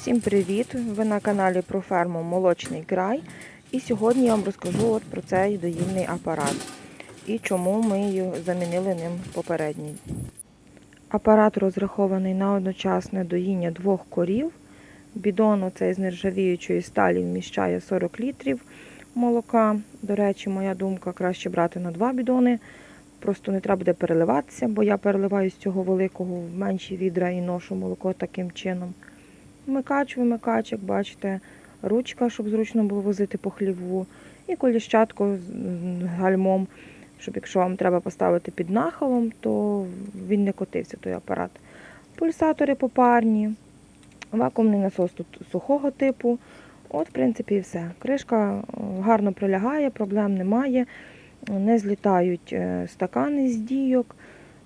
Всім привіт! Ви на каналі про ферму Молочний край. І сьогодні я вам розкажу от про цей доїльний апарат і чому ми замінили ним попередній. Апарат розрахований на одночасне доїння двох корів. Бідон оцей з нержавіючої сталі вміщає 40 літрів молока. До речі, моя думка краще брати на два бідони. Просто не треба буде переливатися, бо я переливаю з цього великого в менші відра і ношу молоко таким чином. Вмикач, вимикач, як бачите, ручка, щоб зручно було возити по хліву, і коліщатко з гальмом, щоб якщо вам треба поставити під нахилом, то він не котився той апарат. Пульсатори попарні, вакуумний насос тут сухого типу. От, в принципі, і все. Кришка е, гарно прилягає, проблем немає. Не злітають е, стакани з дійок.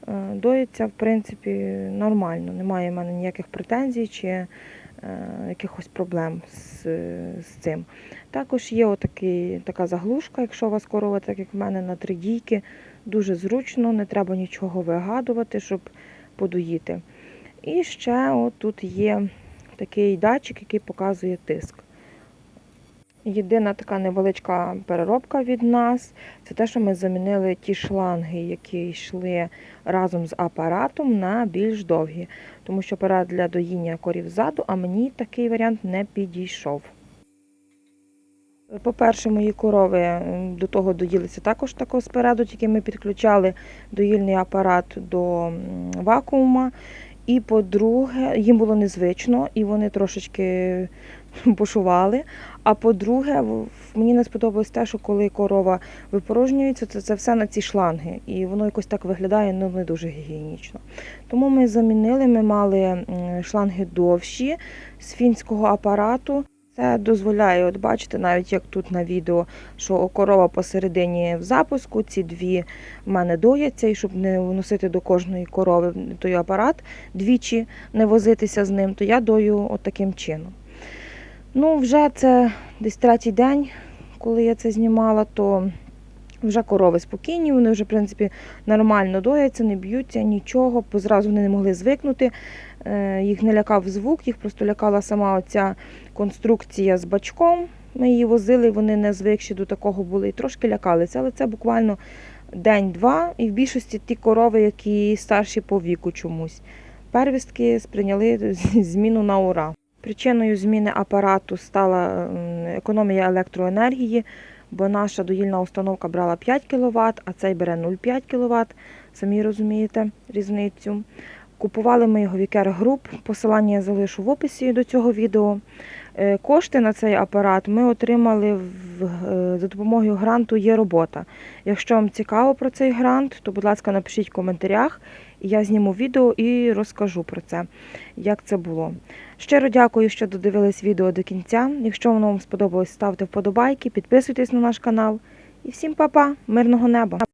Е, Доїться, в принципі, нормально. Немає в мене ніяких претензій чи якихось проблем з, з цим. Також є отакий, така заглушка, якщо у вас корова, так як в мене на три дійки. Дуже зручно, не треба нічого вигадувати, щоб подоїти. І ще от тут є такий датчик, який показує тиск. Єдина така невеличка переробка від нас це те, що ми замінили ті шланги, які йшли разом з апаратом на більш довгі, тому що апарат для доїння корів ззаду, а мені такий варіант не підійшов. По-перше, мої корови до того доїлися також тако спереду, тільки ми підключали доїльний апарат до вакуума. І по-друге, їм було незвично, і вони трошечки бушували. А по-друге, мені не сподобалось те, що коли корова випорожнюється, то це все на ці шланги. І воно якось так виглядає ну, не дуже гігієнічно. Тому ми замінили, ми мали шланги довші з фінського апарату. Це дозволяє, от бачите, навіть як тут на відео, що корова посередині в запуску, ці дві в мене дояться, і щоб не вносити до кожної корови той апарат, двічі не возитися з ним, то я дою от таким чином. Ну, вже це десь третій день, коли я це знімала, то вже корови спокійні, вони вже, в принципі, нормально дояться, не б'ються, нічого, бо зразу вони не могли звикнути. Е, Їх не лякав звук, їх просто лякала сама оця конструкція з бачком. Ми її возили, вони не звикші до такого були і трошки лякалися, але це буквально день-два. І в більшості ті корови, які старші по віку чомусь. Первістки сприйняли зміну на ура. Причиною зміни апарату стала економія електроенергії, бо наша доїльна установка брала 5 кВт, а цей бере 0,5 кВт. Самі розумієте різницю. Купували ми його в Ікер Груп. Посилання я залишу в описі до цього відео. Е, Кошти на цей апарат ми отримали е, за допомогою гранту Є робота. Якщо вам цікаво про цей грант, то, будь ласка, напишіть в коментарях, я зніму відео і розкажу про це, як це було. Щиро дякую, що додивились відео до кінця. Якщо воно вам сподобалось, ставте вподобайки, підписуйтесь на наш канал. І всім па-па, мирного неба!